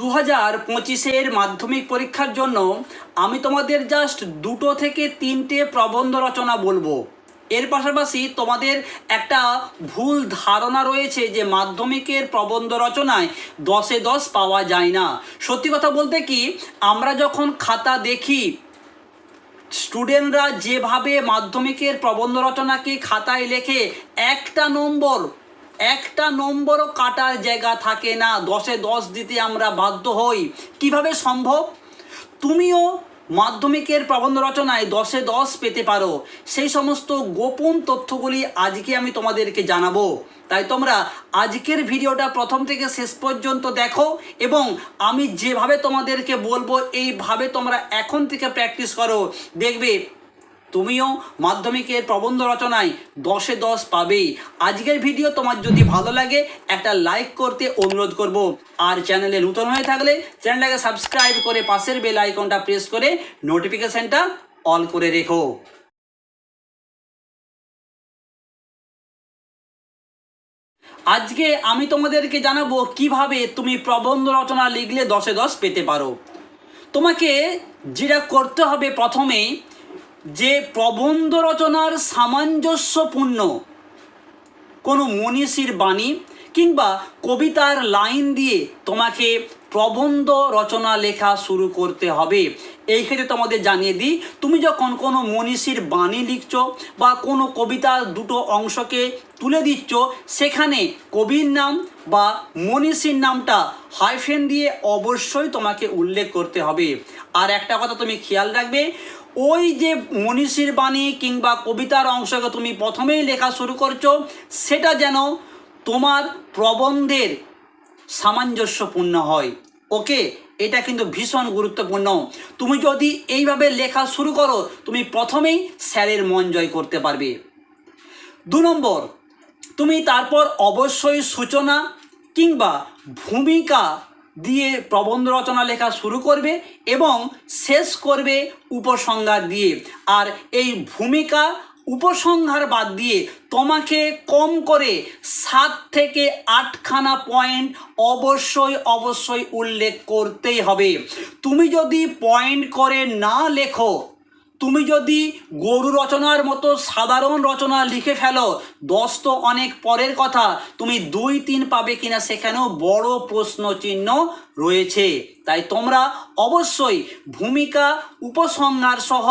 দু হাজার পঁচিশের মাধ্যমিক পরীক্ষার জন্য আমি তোমাদের জাস্ট দুটো থেকে তিনটে প্রবন্ধ রচনা বলব। এর পাশাপাশি তোমাদের একটা ভুল ধারণা রয়েছে যে মাধ্যমিকের প্রবন্ধ রচনায় দশে দশ পাওয়া যায় না। সত্যি কথা বলতে কি, আমরা যখন খাতা দেখি স্টুডেন্টরা যেভাবে মাধ্যমিকের প্রবন্ধ রচনাকে খাতায় লেখে, একটা নম্বর একটা নম্বরও কাটার জায়গা থাকে না। দশে দশ দিতে আমরা বাধ্য হই। কীভাবে সম্ভব? তুমিও মাধ্যমিকের প্রবন্ধ রচনায় দশে দশ পেতে পারো। সেই সমস্ত গোপন তথ্যগুলি আজকে আমি তোমাদেরকে জানাব। তাই তোমরা আজকের ভিডিওটা প্রথম থেকে শেষ পর্যন্ত দেখো এবং আমি যেভাবে তোমাদেরকে বলব, এইভাবে তোমরা এখন থেকে প্র্যাকটিস করো। দেখবে তুমিও মাধ্যমিকের প্রবন্ধ রচনায় দশে দশ পাবেই। আজকের ভিডিও তোমার যদি ভালো লাগে, একটা লাইক করতে অনুরোধ করব। আর চ্যানেলে নতুন হয়ে থাকলে চ্যানেলটাকে সাবস্ক্রাইব করে পাশের বেল আইকনটা প্রেস করে নোটিফিকেশানটা অল করে রেখো। আজকে আমি তোমাদেরকে জানাব কীভাবে তুমি প্রবন্ধ রচনা লিখলে দশে দশ পেতে পারো। তোমাকে যেটা করতে হবে প্রথমে যে প্রবন্ধ রচনার সামঞ্জস্যপূর্ণ, কোনো মনীষীর বাণী কিংবা কবিতার লাইন দিয়ে তোমাকে প্রবন্ধ রচনা লেখা শুরু করতে হবে। এই ক্ষেত্রে তোমাদের জানিয়ে দিই, তুমি যখন কোনো মনীষীর বাণী লিখছ বা কোনো কবিতার দুটো অংশকে তুলে দিচ্ছ, সেখানে কবির নাম বা মনীষীর নামটা হাইফেন দিয়ে অবশ্যই তোমাকে উল্লেখ করতে হবে। আর একটা কথা তুমি খেয়াল রাখবে ওই যে মনীষীর বাণী কিংবা কবিতার অংশকে তুমি প্রথমেই লেখা শুরু করছ, সেটা যেন তোমার প্রবন্ধের সামঞ্জস্যপূর্ণ হয়। ওকে? এটা কিন্তু ভীষণ গুরুত্বপূর্ণ। তুমি যদি এইভাবে লেখা শুরু করো, তুমি প্রথমেই স্যারের মন জয় করতে পারবে। দু নম্বর, তুমি তারপর অবশ্যই সূচনা কিংবা ভূমিকা দিয়ে প্রবন্ধ রচনা লেখা শুরু করবে এবং শেষ করবে উপসংহার দিয়ে। আর এই ভূমিকা উপসংহার বাদ দিয়ে তোমাকে কম করে সাত থেকে আটখানা পয়েন্ট অবশ্যই অবশ্যই উল্লেখ করতেই হবে। তুমি যদি পয়েন্ট করে না লেখো তুমি যদি গরু রচনার মতো সাধারণ রচনা লিখে ফেলো, দশ তো অনেক পরের কথা, তুমি দুই তিন পাবে কিনা সেখানেও বড় প্রশ্ন চিহ্ন রয়েছে। তাই তোমরা অবশ্যই ভূমিকা, উপসংহার সহ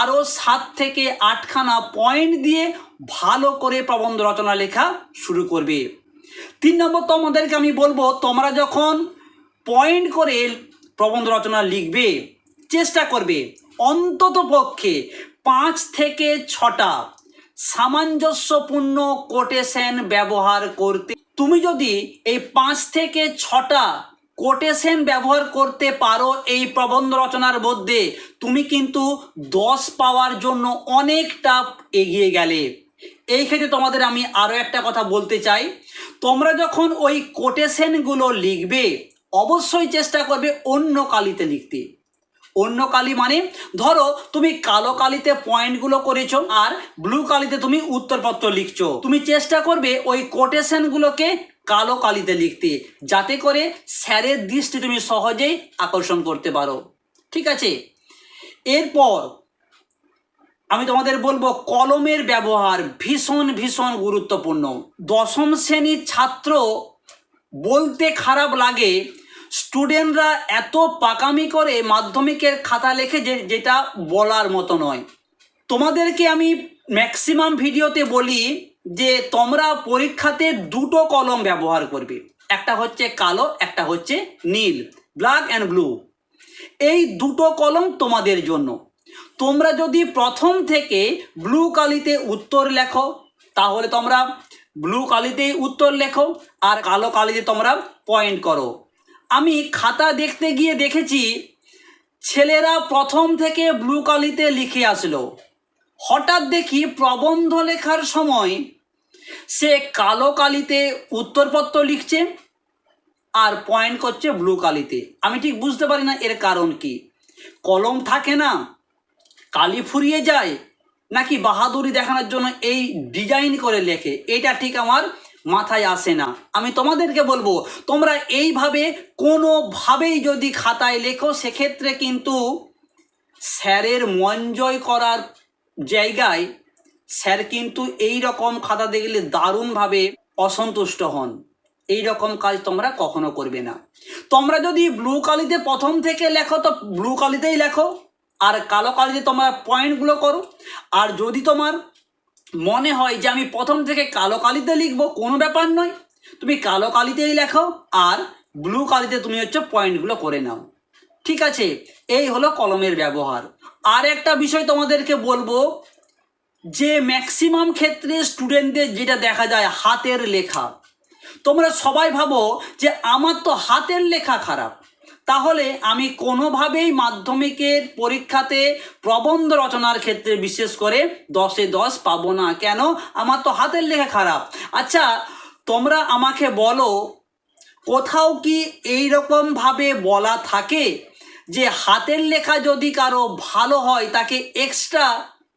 আরও সাত থেকে আটখানা পয়েন্ট দিয়ে ভালো করে প্রবন্ধ রচনা লেখা শুরু করবে। তিন নম্বর তোমাদেরকে আমি বলব, তোমরা যখন পয়েন্ট করে প্রবন্ধ রচনা লিখবে, চেষ্টা করবে অন্তত পক্ষে পাঁচ থেকে ছটা সামঞ্জস্যপূর্ণ কোটেশন ব্যবহার করতে, তুমি যদি এই পাঁচ থেকে ছটা কোটেশন ব্যবহার করতে পারো এই প্রবন্ধ রচনার মধ্যে, তুমি কিন্তু দশ পাওয়ার জন্য অনেকটা এগিয়ে গেলে। এই ক্ষেত্রে তোমাদের আমি আরও একটা কথা বলতে চাই। তোমরা যখন ওই কোটেশনগুলো লিখবে, অবশ্যই চেষ্টা করবে অন্য কালিতে লিখতে। অন্য কালি মানে ধরো তুমি কালো কালিতে পয়েন্টগুলো করেছ আর ব্লু কালিতে তুমি উত্তরপত্র লিখছো। তুমি চেষ্টা করবে ওই কোটেশনগুলোকে কালো কালিতে লিখতে, যাতে করে স্যারের দৃষ্টি তুমি সহজেই আকর্ষণ করতে পারো। ঠিক আছে? এরপর আমি তোমাদের বলব কলমের ব্যবহার ভীষণ ভীষণ গুরুত্বপূর্ণ। দশম শ্রেণির ছাত্র বলতে খারাপ লাগে স্টুডেন্টরা এত পাকামি করে মাধ্যমিকের খাতা লেখে যে, যেটা বলার মতো নয়। তোমাদেরকে আমি ম্যাক্সিমাম ভিডিওতে বলি যে, তোমরা পরীক্ষাতে দুটো কলম ব্যবহার করবে। একটা হচ্ছে কালো, একটা হচ্ছে নীল ব্ল্যাক অ্যান্ড ব্লু এই দুটো কলম তোমাদের জন্য। তোমরা যদি প্রথম থেকে ব্লু কালিতে উত্তর লেখো, তাহলে তোমরা ব্লু কালিতেই উত্তর লেখো, আর কালো কালিতে তোমরা পয়েন্ট করো। আমি খাতা দেখতে গিয়ে দেখেছি, ছেলেরা প্রথম থেকে ব্লু কালিতে লিখে আসলো। হঠাৎ দেখি প্রবন্ধ লেখার সময় সে কালো কালিতে উত্তরপত্র লিখছে আর পয়েন্ট করছে ব্লু কালিতে। আমি ঠিক বুঝতে পারি না এর কারণ কি। কলম থাকে না, কালি ফুরিয়ে যায়, নাকি বাহাদুরি দেখানোর জন্য এই ডিজাইন করে লেখে। এটা ঠিক আমার মাথায় আসে না। আমি তোমাদেরকে বলব, তোমরা এইভাবে কোনোভাবেই যদি খাতায় লেখো, সেক্ষেত্রে কিন্তু স্যারের মন জয় করার জায়গায় স্যার কিন্তু এই রকম খাতা দেখলে দারুণভাবে অসন্তুষ্ট হন। এই রকম কাজ তোমরা কখনো করবে না। তোমরা যদি ব্লু কালিতে প্রথম থেকে লেখো, তো ব্লু কালিতেই লেখো, আর কালো কালিতে তোমরা পয়েন্টগুলো করো, আর যদি তোমার মনে হয় যে আমি প্রথম থেকে কালো কালিতে লিখব, কোনো ব্যাপার নয়। তুমি কালো কালিতেই লেখো আর ব্লু কালিতে তুমি হচ্ছে পয়েন্টগুলো করে নাও। ঠিক আছে? এই হলো কলমের ব্যবহার। আর একটা বিষয় তোমাদেরকে বলব, যে ম্যাক্সিমাম ক্ষেত্রে স্টুডেন্টদের যেটা দেখা যায় হাতের লেখা। তোমরা সবাই ভাবো যে আমার তো হাতের লেখা খারাপ। তাহলে আমি কোনোভাবেই মাধ্যমিকের পরীক্ষাতে প্রবন্ধ রচনার ক্ষেত্রে বিশেষ করে দশে দশ পাবো না। কেন? আমার তো হাতের লেখা খারাপ। আচ্ছা তোমরা আমাকে বলো, কোথাও কি এই রকমভাবে বলা থাকে যে হাতের লেখা যদি কারও ভালো হয়, তাকে এক্সট্রা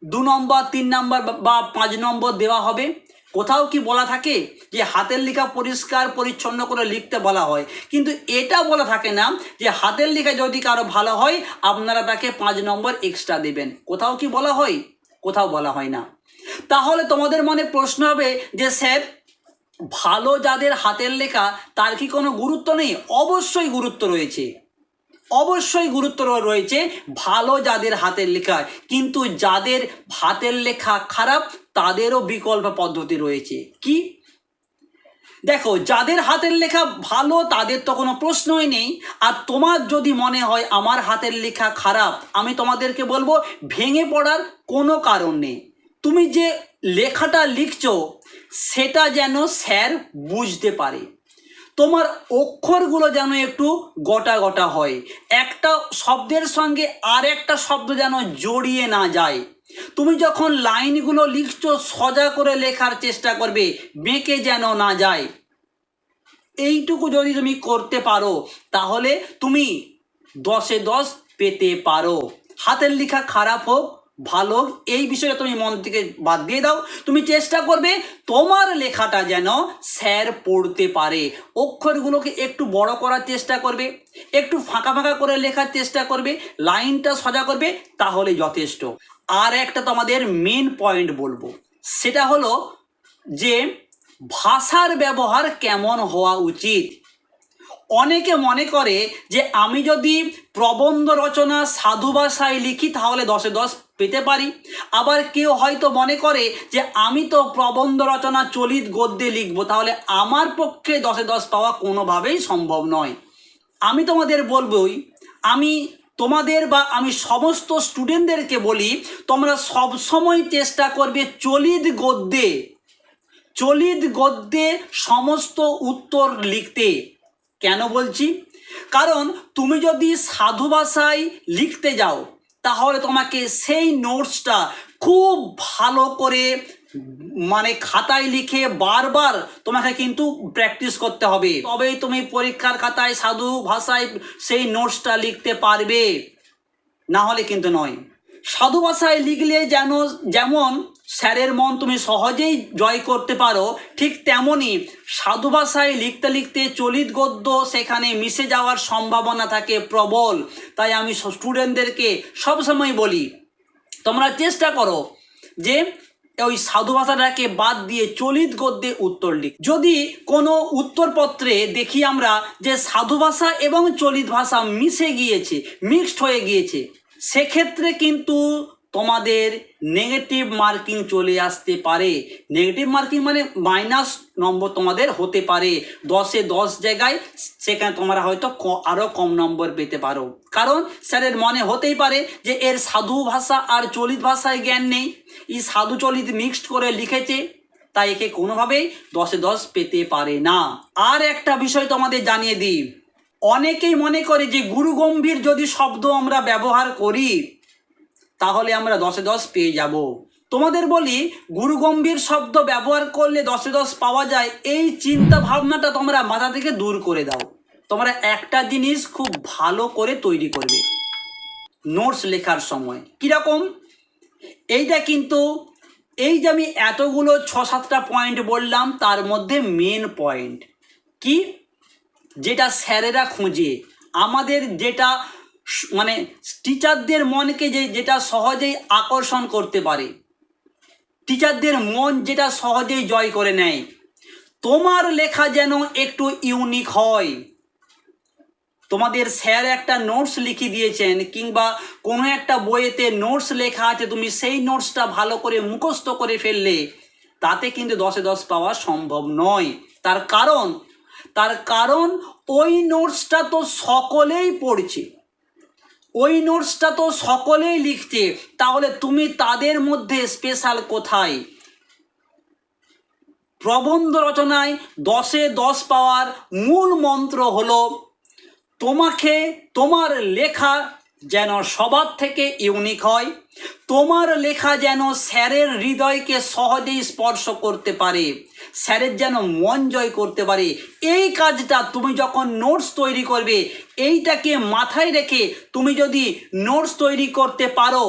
দু নম্বর, তিন নম্বর বা পাঁচ নম্বর দেওয়া হবে? কোথাও কি বলা থাকে যে হাতের লেখা পরিষ্কার, পরিচ্ছন্ন করে লিখতে বলা হয়? কিন্তু এটা বলা থাকে না যে হাতের লেখা যদি কারও ভালো হয়, আপনারা তাকে পাঁচ নম্বর এক্সট্রা দেবেন। কোথাও কি বলা হয়? কোথাও বলা হয় না। তাহলে তোমাদের মনে প্রশ্ন হবে যে, স্যার, ভালো যাদের হাতের লেখা, তার কি কোনো গুরুত্ব নেই? অবশ্যই গুরুত্ব রয়েছে। অবশ্যই গুরুত্ব রয়েছে ভালো যাদের হাতের লেখা। কিন্তু যাদের হাতের লেখা খারাপ তাদেরও বিকল্প পদ্ধতি রয়েছে। কি? দেখো, যাদের হাতের লেখা ভালো, তাদের তো কোনো প্রশ্নই নেই। আর তোমার যদি মনে হয় আমার হাতের লেখা খারাপ, আমি তোমাদেরকে বলব, ভেঙে পড়ার কোনো কারণ নেই। তুমি যে লেখাটা লিখছো, সেটা যেন স্যার বুঝতে পারে। তোমার অক্ষরগুলো যেন একটু গোটা গোটা হয়। একটা শব্দের সঙ্গে আর একটা শব্দ যেন জড়িয়ে না যায়। তুমি যখন লাইনগুলো লিখছ, সজা করে লেখার চেষ্টা করবে, বেঁকে যেন না যায়। এইটুকু যদি তুমি করতে পারো, তাহলে তুমি দশে দশ পেতে পারো। হাতের লেখা খারাপ হোক ভালো, এই বিষয়টা তুমি মন থেকে বাদ দিয়ে দাও। তুমি চেষ্টা করবে তোমার লেখাটা যেন স্যার পড়তে পারে। অক্ষরগুলোকে একটু বড় করার চেষ্টা করবে, একটু ফাঁকা ফাঁকা করে লেখার চেষ্টা করবে, লাইনটা সজা করবে তাহলে যথেষ্ট। আর একটা তোমাদের মেন পয়েন্ট বলব, সেটা হলো যে ভাষার ব্যবহার কেমন হওয়া উচিত? অনেকে মনে করে যে আমি যদি প্রবন্ধ রচনা সাধু ভাষায় লিখি, তাহলে দশে দশ পেতে পারি। আবার কেউ হয়তো মনে করে যে, আমি তো প্রবন্ধ রচনা চলিত গদ্যে লিখব। তাহলে আমার পক্ষে দশে দশ পাওয়া কোনোভাবেই সম্ভব নয়। আমি তোমাদের বলবই, আমি তোমাদের বা আমি সমস্ত স্টুডেন্টদেরকে বলি, তোমরা সব সময় চেষ্টা করবে চলিত গদ্যে চলিত গদ্যে সমস্ত উত্তর লিখতে। কেন বলছি? কারণ তুমি যদি সাধু ভাষায় লিখতে যাও তাহলে তোমাকে সেই নোটসটা খুব ভালো করে মানে খাতায় লিখে বারবার তোমাকে কিন্তু প্র্যাকটিস করতে হবে। তবেই তুমি পরীক্ষার খাতায় সাধু ভাষায় সেই নোটসটা লিখতে পারবে। না হলে কিন্তু নয়। সাধু ভাষায় লিখলে যেন, যেমন, স্যারের মন তুমি সহজেই জয় করতে পারো, ঠিক তেমনই সাধু ভাষায় লিখতে লিখতে চলিত গদ্য সেখানে মিশে যাওয়ার সম্ভাবনা থাকে প্রবল। তাই আমি স্টুডেন্টদেরকে সবসময় বলি, তোমরা চেষ্টা করো যে ওই সাধু ভাষাটাকে বাদ দিয়ে চলিত গদ্যে উত্তর লিখ। যদি কোনো উত্তরপত্রে দেখি আমরা যে সাধু ভাষা এবং চলিত ভাষা মিশে গিয়েছে, মিক্সড হয়ে গিয়েছে সেক্ষেত্রে কিন্তু তোমাদের নেগেটিভ মার্কিং চলে আসতে পারে। নেগেটিভ মার্কিং মানে মাইনাস নম্বর তোমাদের হতে পারে। দশে দশ জায়গায় সেখানে তোমরা হয়তো আরও কম নম্বর পেতে পারো। কারণ স্যারের মনে হতেই পারে যে এর সাধু ভাষা আর চলিত ভাষায় জ্ঞান নেই। এই সাধু চলিত মিক্সড করে লিখেছে, তাই একে কোনোভাবেই দশে দশ পেতে পারে না। আর একটা বিষয় তোমাদের জানিয়ে দিই। অনেকেই মনে করে যে গুরু গম্ভীর যদি শব্দ আমরা ব্যবহার করি, তাহলে আমরা দশে দশ পেয়ে যাব। তোমাদের বলি, গুরু গম্ভীর শব্দ ব্যবহার করলে দশে দশ পাওয়া যায়, এই চিন্তা ভাবনাটা তোমরা মাথা থেকে দূর করে দাও। তোমরা একটা জিনিস খুব ভালো করে তৈরি করবে। নোটস লেখার সময়। কীরকম? এইটা কিন্তু, এই যে আমি এতগুলো ছ সাতটা পয়েন্ট বললাম, তার মধ্যে মেন পয়েন্ট কি? যেটা স্যারেরা খোঁজে। আমাদের যেটা মানে টিচারদের মনকে যে, যেটা সহজেই আকর্ষণ করতে পারে। টিচারদের মন যেটা সহজেই জয় করে নেয়। তোমার লেখা যেন একটু ইউনিক হয়। তোমাদের স্যার একটা নোটস লিখে দিয়েছেন, কিংবা কোনো একটা বইয়েতে নোটস লেখা আছে, তুমি সেই নোটসটা ভালো করে মুখস্থ করে ফেললে, তাতে কিন্তু দশে দশ পাওয়া সম্ভব নয়। তার কারণ তার কারণ ওই নোটসটা তো সকলেই পড়ছে। ওই নোটসটা তো সকলেই লিখছে। তাহলে তুমি তাদের মধ্যে স্পেশাল কোথায়? প্রবন্ধ রচনায় দশে দশ পাওয়ার মূল মন্ত্র হলো, তোমাকে তোমার লেখা যেন সবার থেকে ইউনিক হয়। তোমার লেখা যেন স্যারের হৃদয়কে সহজেই স্পর্শ করতে পারে, স্যারের যেন মন জয় করতে পারে। এই কাজটা তুমি যখন নোটস তৈরি করবে, এইটাকে মাথায় রেখে তুমি যদি নোটস তৈরি করতে পারো,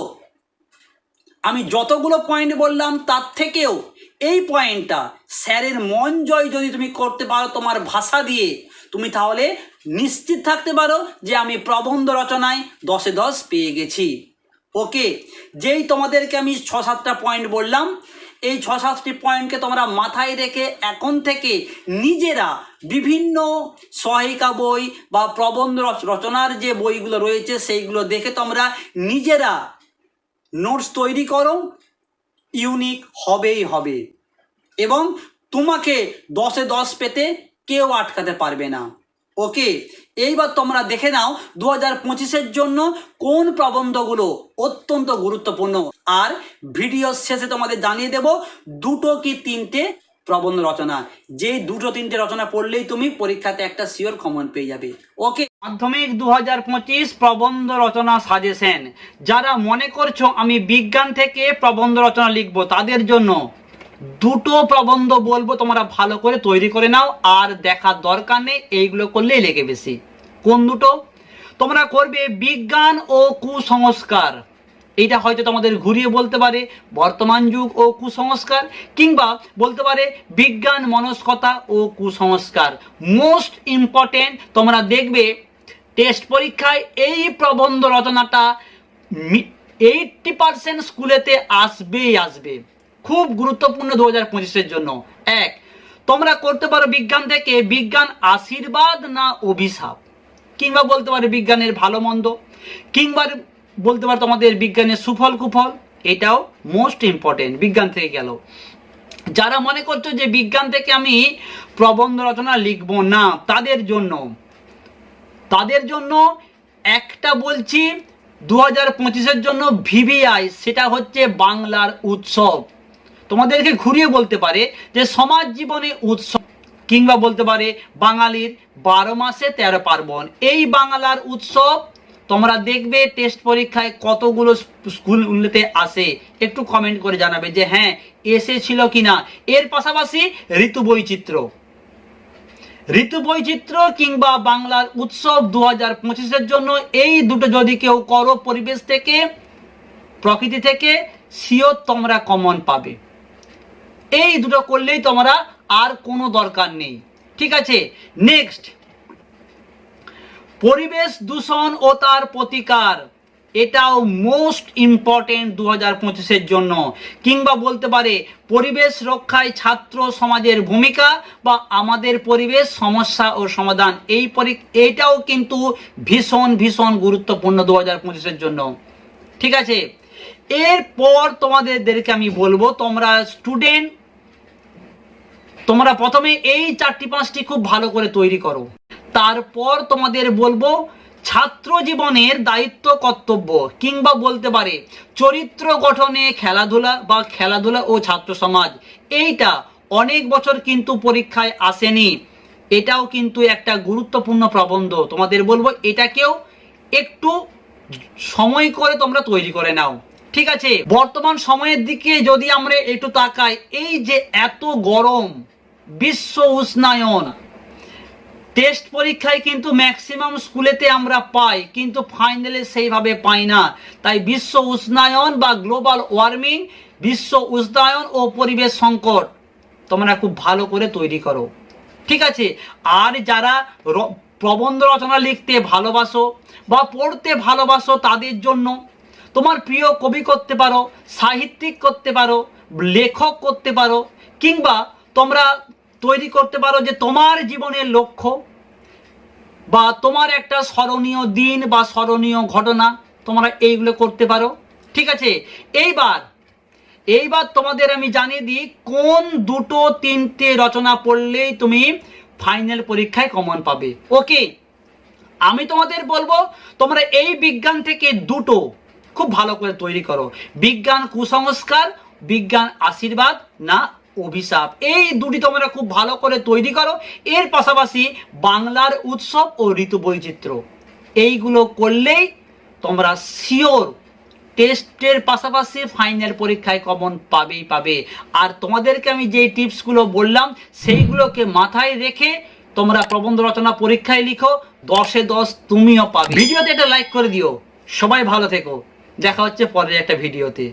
আমি যতগুলো পয়েন্ট বললাম তার থেকেও এই পয়েন্টটা স্যারের মন জয় যদি তুমি করতে পারো তোমার ভাষা দিয়ে তুমি তাহলে নিশ্চিত থাকতে পারো যে আমি প্রবন্ধ রচনায় দশে দশ পেয়ে গেছি। ওকে, যেই তোমাদেরকে আমি ছ সাতটা পয়েন্ট বললাম, এই ছ সাতটি পয়েন্টকে তোমরা মাথায় রেখে এখন থেকে নিজেরা বিভিন্ন সহায়িকা বই বা প্রবন্ধ রচনার যে বইগুলো রয়েছে সেইগুলো দেখে তোমরা নিজেরা নোটস তৈরি করো ইউনিক হবেই হবে। এবং তোমাকে দশে দশ পেতে কেউ আটকাতে পারবে না। ওকে, এইবার তোমরা দেখে নাও দু হাজার পঁচিশের জন্য কোন প্রবন্ধগুলো অত্যন্ত গুরুত্বপূর্ণ। আর ভিডিও শেষে তোমাদের জানিয়ে দেব দুটো কি তিনটে প্রবন্ধ রচনা। যে দুটো তিনটে রচনা পড়লেই তুমি পরীক্ষাতে একটা শিওর কমন পেয়ে যাবে। ওকে। মাধ্যমিক দু হাজার পঁচিশ প্রবন্ধ রচনা সাজেশন যারা মনে করছ আমি বিজ্ঞান থেকে প্রবন্ধ রচনা লিখব তাদের জন্য দুটো প্রবন্ধ বলব তোমরা ভালো করে তৈরি করে নাও, আর দেখার দরকার নেই, এইগুলো করলেই লেগে বেশি। কোন দুটো? তোমরা করবে বিজ্ঞান ও কুসংস্কার। এইটা হয়তো তোমাদের ঘুরিয়ে বলতে পারে বর্তমান যুগ ও কুসংস্কার, কিংবা বলতে পারে বিজ্ঞান, মনস্কতা ও কুসংস্কার। মোস্ট ইম্পর্টেন্ট তোমরা দেখবে টেস্ট পরীক্ষায় এই প্রবন্ধ রচনাটা এইটটি পার্সেন্ট স্কুলেতে আসবেই আসবে। খুব গুরুত্বপূর্ণ দু হাজার পঁচিশের জন্য। এক, তোমরা করতে পারো বিজ্ঞান থেকে বিজ্ঞান আশীর্বাদ না অভিশাপ। কিংবা বলতে পারে বিজ্ঞানের ভালো মন্দ। কিংবা বলতে পারো তোমাদের বিজ্ঞানের সুফল কুফল। এটাও মোস্ট ইম্পর্টেন্ট বিজ্ঞান থেকে গেল। যারা মনে করছ যে বিজ্ঞান থেকে আমি প্রবন্ধ রচনা লিখব না, তাদের জন্য তাদের জন্য একটা বলছি দু হাজার পঁচিশের জন্য ভিভিআই, সেটা হচ্ছে বাংলার উৎসব। তোমাদেরকে ঘুরিয়ে বলতে পারে যে সমাজ জীবনে উৎসব কিংবা বলতে পারে বাঙালির বারো মাসে তেরো পার্বণ। এই বাংলার উৎসব তোমরা দেখবে টেস্ট পরীক্ষায় কতগুলো স্কুলগুলোতে আসে। একটু কমেন্ট করে জানাবে যে হ্যাঁ এসেছিল কিনা। এর পাশাপাশি ঋতু বৈচিত্র্য। ঋতু বৈচিত্র্য কিংবা বাংলার উৎসব দু হাজার পঁচিশের জন্য এই দুটো যদি কেউ করো, পরিবেশ থেকে, প্রকৃতি থেকে সিওর তোমরা কমন পাবে। এই দুটো করলেই তোমরা আর কোনো দরকার নেই। ঠিক আছে? নেক্সট পরিবেশ দূষণ ও তার প্রতিকার, এটাও মোস্ট ইম্পর্টেন্ট দু হাজার পঁচিশের জন্য। কিংবা বলতে পারে, পরিবেশ রক্ষায় ছাত্র সমাজের ভূমিকা বা আমাদের পরিবেশ সমস্যা ও সমাধান। এই পরি, এইটাও কিন্তু ভীষণ ভীষণ গুরুত্বপূর্ণ দু হাজার পঁচিশের জন্য। ঠিক আছে? এরপর তোমাদেরকে আমি বলব, তোমরা স্টুডেন্ট তোমরা প্রথমে এই চারটি পাঁচটি খুব ভালো করে তৈরি করো। তারপর তোমাদের বলব ছাত্র জীবনের দায়িত্ব কর্তব্য কিংবা বলতে পারে চরিত্র গঠনে খেলাধুলা বা খেলাধুলা ও ছাত্র সমাজ। এইটা অনেক বছর কিন্তু পরীক্ষায় আসেনি। এটাও কিন্তু একটা গুরুত্বপূর্ণ প্রবন্ধ। তোমাদের বলব এটাকেও একটু সময় করে তোমরা তৈরি করে নাও। ঠিক আছে? বর্তমান সময়ের দিকে যদি আমরা একটু তাকাই, এই যে এত গরম বিশ্ব উষ্ণায়ন। টেস্ট পরীক্ষায় কিন্তু ম্যাক্সিমাম স্কুলেতে আমরা পাই, কিন্তু ফাইনালে সেইভাবে পাই না। তাই বিশ্ব উষ্ণায়ন বা গ্লোবাল ওয়ার্মিং বিশ্ব উষ্ণায়ন ও পরিবেশ সংকট তোমরা খুব ভালো করে তৈরি করো। ঠিক আছে? আর যারা প্রবন্ধ রচনা লিখতে ভালোবাসো বা পড়তে ভালোবাসো তাদের জন্য তোমার প্রিয় কবি করতে পারো, সাহিত্যিক করতে পারো, লেখক করতে পারো, কিংবা তোমরা তৈরি করতে পারো যে তোমার জীবনের লক্ষ্য বা তোমার একটা স্মরণীয় দিন বা স্মরণীয় ঘটনা তোমরা এইগুলো করতে পারো। ঠিক আছে? এইবার এইবার তোমাদের আমি জানিয়ে দিই কোন দুটো তিনটে রচনা পড়লেই তুমি ফাইনাল পরীক্ষায় কমন পাবে। ওকে? আমি তোমাদের বলব, তোমরা এই বিজ্ঞান থেকে দুটো খুব ভালো করে তৈরি করো। বিজ্ঞান কুসংস্কার, বিজ্ঞান আশীর্বাদ না অভিশাপ। এই দুটি তোমরা খুব ভালো করে তৈরি করো। এর পাশাপাশি বাংলার উৎসব ও ঋতু বৈচিত্র্য। এইগুলো করলেই তোমরা শিওর টেস্টের পাশাপাশি ফাইনাল পরীক্ষায় কমন পাবেই পাবে। আর তোমাদেরকে আমি যে টিপসগুলো বললাম, সেইগুলোকে মাথায় রেখে তোমরা প্রবন্ধ রচনা পরীক্ষায় লিখো, দশে দশ তুমিও পাবে। ভিডিওতে একটা লাইক করে দিও। সবাই ভালো থেকো। দেখা হচ্ছে পরের একটা ভিডিওতে।